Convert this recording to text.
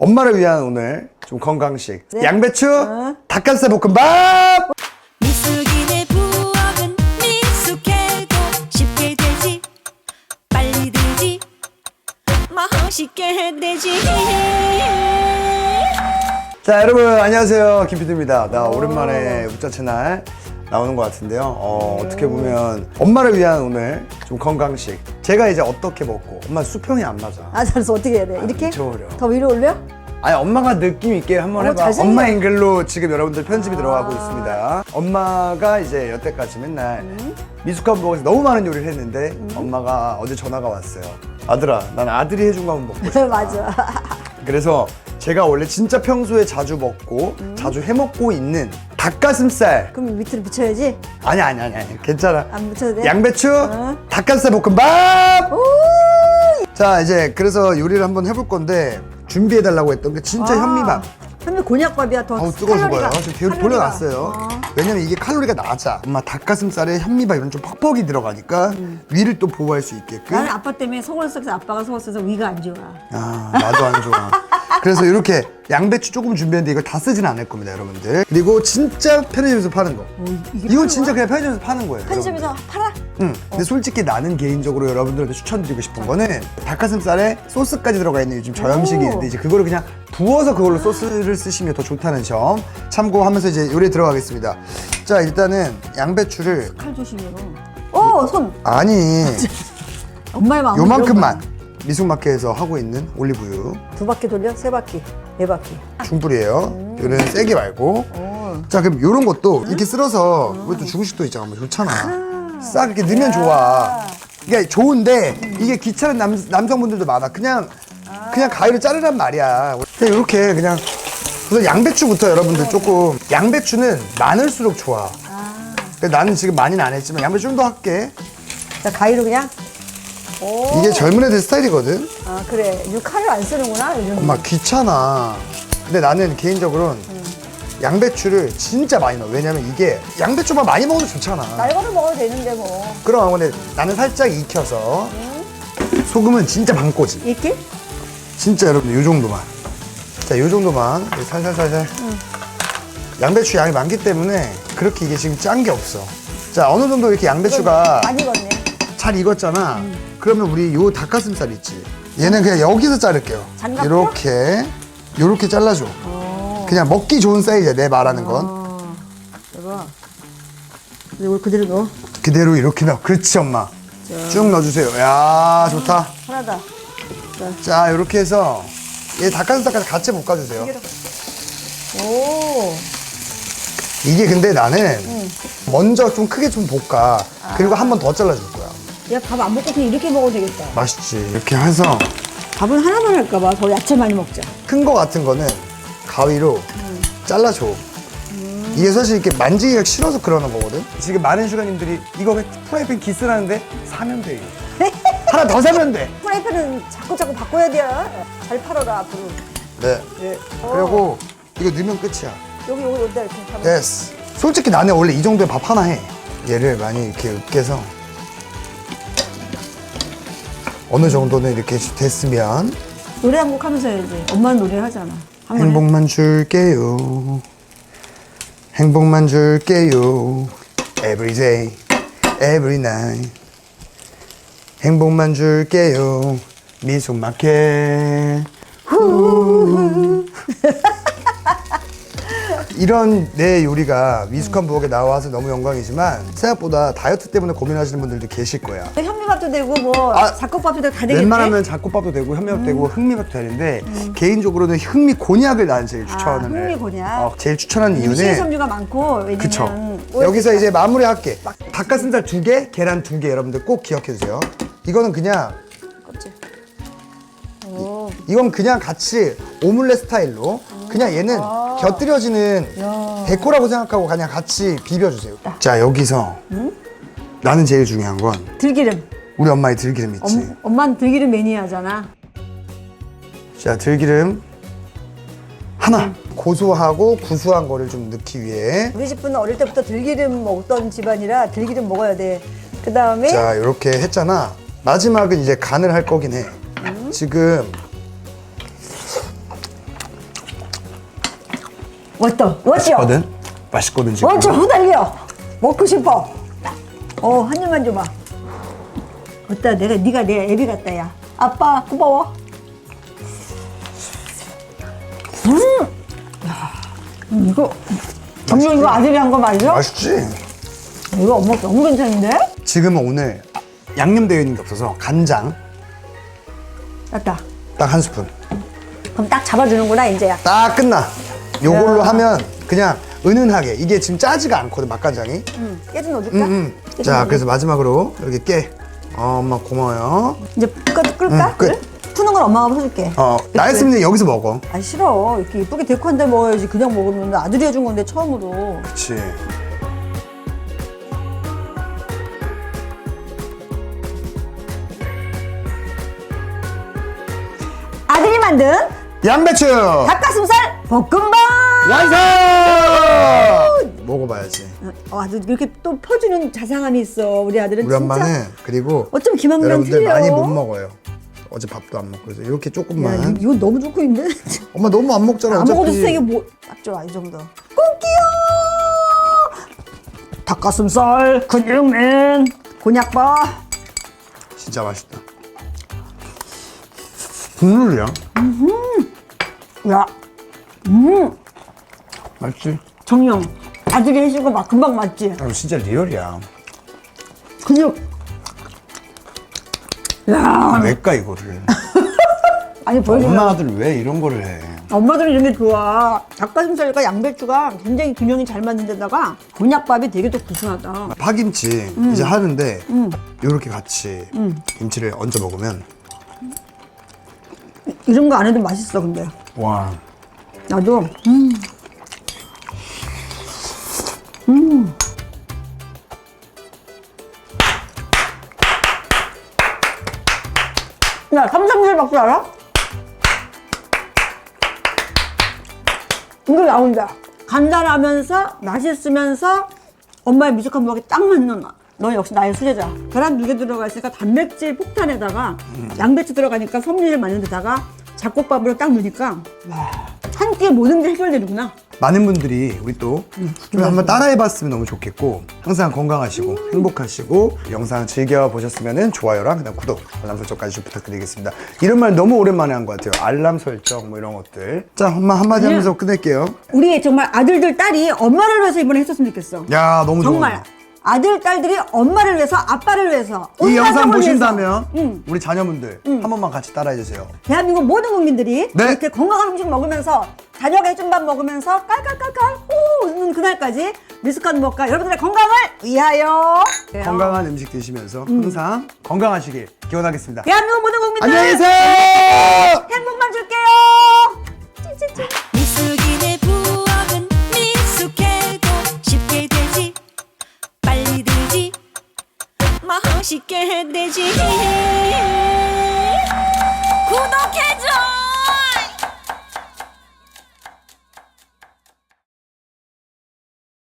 엄마를 위한 오늘 좀 건강식. 네. 양배추 어. 닭가슴살 볶음밥! 미숙인의 부엌은 미숙해도 쉽게 되지. 빨리 되지. 맛있게 되지. 자 여러분 안녕하세요. 김PD입니다. 나 오랜만에 우짜 채널 나오는 것 같은데요 어, 어떻게 보면 엄마를 위한 오늘 좀 건강식 제가 이제 어떻게 먹고 엄마 수평이 안 맞아 아, 잘해서 어떻게 해야 돼? 이렇게? 미쳐 버려. 더 위로 올려? 아니 엄마가 느낌 있게 한번 어, 해봐 잘생겨. 엄마 앵글로 지금 여러분들 편집이 아. 들어가고 있습니다 엄마가 이제 여태까지 맨날 음. 미숙한 부엌에서 너무 많은 요리를 했는데 엄마가 어제 전화가 왔어요 아들아 난 아들이 해준 거 한번 먹고 싶다 맞아. 그래서 제가 원래 진짜 평소에 자주 먹고 음. 자주 해먹고 있는 닭가슴살 그럼 밑으로 붙여야지. 아니 아니 아니 아니 괜찮아 안 붙여도 돼? 양배추 어. 닭가슴살 볶음밥 오! 자 이제 그래서 요리를 한번 해볼 건데 준비해 달라고 했던 게 진짜 현미밥 현미 곤약밥이야. 더 뜨거워서 칼로리가- 봐요 지금 개- 칼로리가- 돌려놨어요 어. 왜냐면 이게 칼로리가 낮아 엄마 닭가슴살에 현미밥 이런 좀 퍽퍽이 들어가니까 위를 또 보호할 수 있게끔 나는 아빠 때문에 속었어 서 아빠가 속았어서 위가 안 좋아. 아 나도 안 좋아 그래서 이렇게 양배추 조금 준비했는데 이걸 다 쓰진 않을 겁니다 여러분들 그리고 진짜 편의점에서 파는 거 이게 이건? 진짜 그냥 편의점에서 파는 거예요 편의점에서 팔아? 응. 근데 솔직히 나는 개인적으로 여러분들한테 추천드리고 싶은 거는 닭가슴살에 소스까지 들어가 있는 요즘 저염식이 오. 있는데 이제 그거를 그냥 부어서 그걸로 소스를 쓰시면 더 좋다는 점 참고하면서 이제 요리에 들어가겠습니다. 자 일단은 양배추를 칼 조심해요. 어, 손. 아니 엄마의 마음. 요만큼만 미숙마켓에서 하고 있는 올리브유 두 바퀴 돌려? 세 바퀴. 네 바퀴. 중불이에요. 요는 세게 말고. 오. 자 그럼 요런 것도 이렇게 쓸어서 이것도 중식도 있잖아. 뭐 좋잖아. 싹 이렇게 넣으면 좋아. 이게 좋은데 이게 귀찮은 남, 남성분들도 많아. 그냥 그냥 가위로 자르란 말이야. 그냥 이렇게 그냥 우선 양배추부터 여러분들 조금 양배추는 많을수록 좋아. 근데 나는 지금 많이는 안 했지만 양배추 좀 더 할게. 자, 가위로 그냥. 오. 이게 젊은 애들 스타일이거든. 아, 그래. 이 칼을 안 쓰는구나. 요즘. 엄마 귀찮아. 근데 나는 개인적으로는 양배추를 진짜 많이 넣어. 왜냐면 이게 양배추만 많이 먹어도 좋잖아. 날거를 먹어도 되는데 뭐. 그럼 근데 나는 살짝 익혀서 소금은 진짜 반꼬지. 이렇게? 진짜 여러분들 요 정도만. 자, 요 정도만 살살살살. 양배추 양이 많기 때문에 그렇게 이게 지금 짠 게 없어. 자, 어느 정도 이렇게 양배추가 많이 익었네. 잘 익었잖아. 그러면 우리 요 닭가슴살 있지. 얘는 그냥 여기서 자를게요. 장갑 이렇게 요렇게 잘라줘. 그냥 먹기 좋은 사이즈야. 내 말하는 건 어. 대박. 이걸 그대로 넣어. 그대로 이렇게 넣어. 그렇지 엄마. 쭉 넣어주세요. 야 좋다. 하나다. 자 이렇게 해서 얘 닭가슴살까지 같이 볶아주세요. 오. 이게 근데 나는 먼저 좀 크게 좀 볶아. 그리고 한 번 더 잘라줄 거야. 야, 밥 안 먹고 그냥 이렇게 먹어도 되겠다. 맛있지. 이렇게 해서 밥은 하나만 할까봐 더 야채 많이 먹자. 큰 거 같은 거는 가위로 잘라줘. 이게 사실 이렇게 만지기가 싫어서 그러는 거거든. 지금 많은 슈가님들이 이거 왜 프라이팬 기스라는데 사면 돼. 하나 더 사면 돼. 프라이팬은 자꾸 자꾸 바꿔야 돼. 잘 팔아라 앞으로. 네. 네. 그리고 이거 넣으면 끝이야. 여기 여기 여기다 이렇게. 됐어. 솔직히 나는 원래 이 정도의 밥 하나 해. 얘를 많이 이렇게 으깨서 어느 정도는 이렇게 됐으면 노래 한 곡 하면서 해야지. 엄마는 노래 하잖아. 한 번 해. 행복만 줄게요. 행복만 줄게요. Every day, every night. 행복만 줄게요. 미소마켓. 후. 이런 내 요리가 미숙한 부엌에 나와서 너무 영광이지만 생각보다 다이어트 때문에 고민하시는 분들도 계실 거야. 현미밥도 되고 뭐 아, 잡곡밥도 되고 다 되겠네. 웬만하면 잡곡밥도 되고 현미밥도 되고 흑미밥도 되는데 개인적으로는 흑미 곤약을 나는 제일 추천을 음. 아, 흑미 곤약. 어, 제일 추천하는 이유는 식이섬유가 많고 왜냐면 그쵸 뭐 여기서 이제 마무리할게 닭가슴살 두 개, 계란 두 개 여러분들 꼭 기억해 주세요 이거는 그냥 껍질. 오. 이건 그냥 같이 오믈렛 스타일로 그냥 얘는 곁들여지는 야. 데코라고 생각하고 그냥 같이 비벼주세요 자 여기서 나는 제일 중요한 건 들기름. 우리 엄마의 들기름 있지 엄, 엄마는 들기름 매니아잖아. 자 들기름 하나 고소하고 구수한 거를 좀 넣기 위해 우리 집은 어릴 때부터 들기름 먹던 집안이라 들기름 먹어야 돼. 그 다음에 자 이렇게 했잖아 마지막은 이제 간을 할 거긴 해 지금 왔다. 왔죠? 맛있거든? 맛있거든 지금 왔죠? 후달려. 먹고 싶어. 어, 한 입만 줘봐. 어따 내가 네가 내 애비 같다 야. 아빠 고마워. 음, 야, 이거 정말 이거 아들이 한 거 맞아? 맛있지? 이거 엄마 너무 괜찮은데? 지금은 오늘 양념되어 있는 게 없어서 간장 맞다. 딱 한 스푼 그럼 딱 잡아주는구나 이제야. 딱 끝나 요걸로 야. 하면 그냥 은은하게 이게 지금 짜지가 않거든 맛간장이 응. 깨좀 넣어줄까? 음, 음. 깨 좀 자 넣어줘. 그래서 마지막으로 이렇게 깨 어, 엄마 고마워요 이제 끓, 끓까? 응, 끝. 그래? 푸는 건 엄마가 해줄게. 어 나였으면 여기서 먹어 아 싫어. 이렇게 이쁘게 데코한 데 먹어야지. 그냥 먹으면 아들이 해준 건데 처음으로. 그치 아들이 만든 양배추 닭가슴살 볶음밥. 완성 먹어봐야지 어, 아들 이렇게 또 퍼주는 자상함이 있어. 우리 아들은 우리 진짜. 엄마는 그리고 어쩜 김학면 여러분들 틀려. 많이 못 먹어요 어제 밥도 안 먹고 그래서 이렇게 야, 조금만 이거 너무 좋고 있는데. 엄마 너무 안 먹잖아 안 어차피 먹어도 세게 뭐, 딱 좋아, 이 정도. 꼭기요! 닭가슴살, 근육맨, 곤약밥. 진짜 맛있다 국물이야 야, 맛있지? 정영. 아들이 해주고 막 금방 맞지? 아, 진짜 리얼이야 근육. 야, 아, 왜까 이거를 아니 보여주면 엄마 아들 왜 이런 거를 해 엄마들은 이런 게 좋아. 닭가슴살과 양배추가 굉장히 균형이 잘 맞는 데다가 곤약밥이 되게 또 구수하다. 파김치 음. 이제 하는데 이렇게 같이 김치를 얹어 먹으면 이런 거 안 해도 맛있어, 근데. 와 나도. 음. 음. 야, 박수 알아? 이거 나온다. 간단하면서 맛있으면서 엄마의 미숙한 먹이 딱 맞는 맛. 너 역시 나의 수제자. 계란 두 개 들어가 있으니까 단백질 폭탄에다가 양배추 들어가니까 섬유질 맞는 데다가 잡곡밥으로 딱 넣으니까 한 끼에 모든 게 해결되는구나. 많은 분들이 우리 또 음. 좀 한번 따라해봤으면 너무 좋겠고 항상 건강하시고 행복하시고 영상 즐겨보셨으면 좋아요랑 그다음 구독 알람 설정까지 좀 부탁드리겠습니다 이런 말 너무 오랜만에 한 것 같아요 알람 설정 뭐 이런 것들 자 엄마 한마디 네. 하면서 끝낼게요 우리 정말 아들들 딸이 엄마를 위해서 이번에 했었으면 좋겠어. 야 너무 좋아 정말 아들 딸들이 엄마를 위해서 아빠를 위해서 이온 영상 가족을 보신다면 위해서, 응. 우리 자녀분들 한 번만 같이 따라해 주세요. 대한민국 모든 국민들이 네. 이렇게 건강한 음식 먹으면서 자녀가 해준 밥 먹으면서 깔깔깔깔 호 웃는 그날까지 미숙한 먹과 여러분들의 건강을 위하여. 그래요. 건강한 음식 드시면서 항상 건강하시길 기원하겠습니다. 대한민국 모든 국민들 안녕히 계세요! 행복만 줄게요 맛있게 해내지. 구독해줘.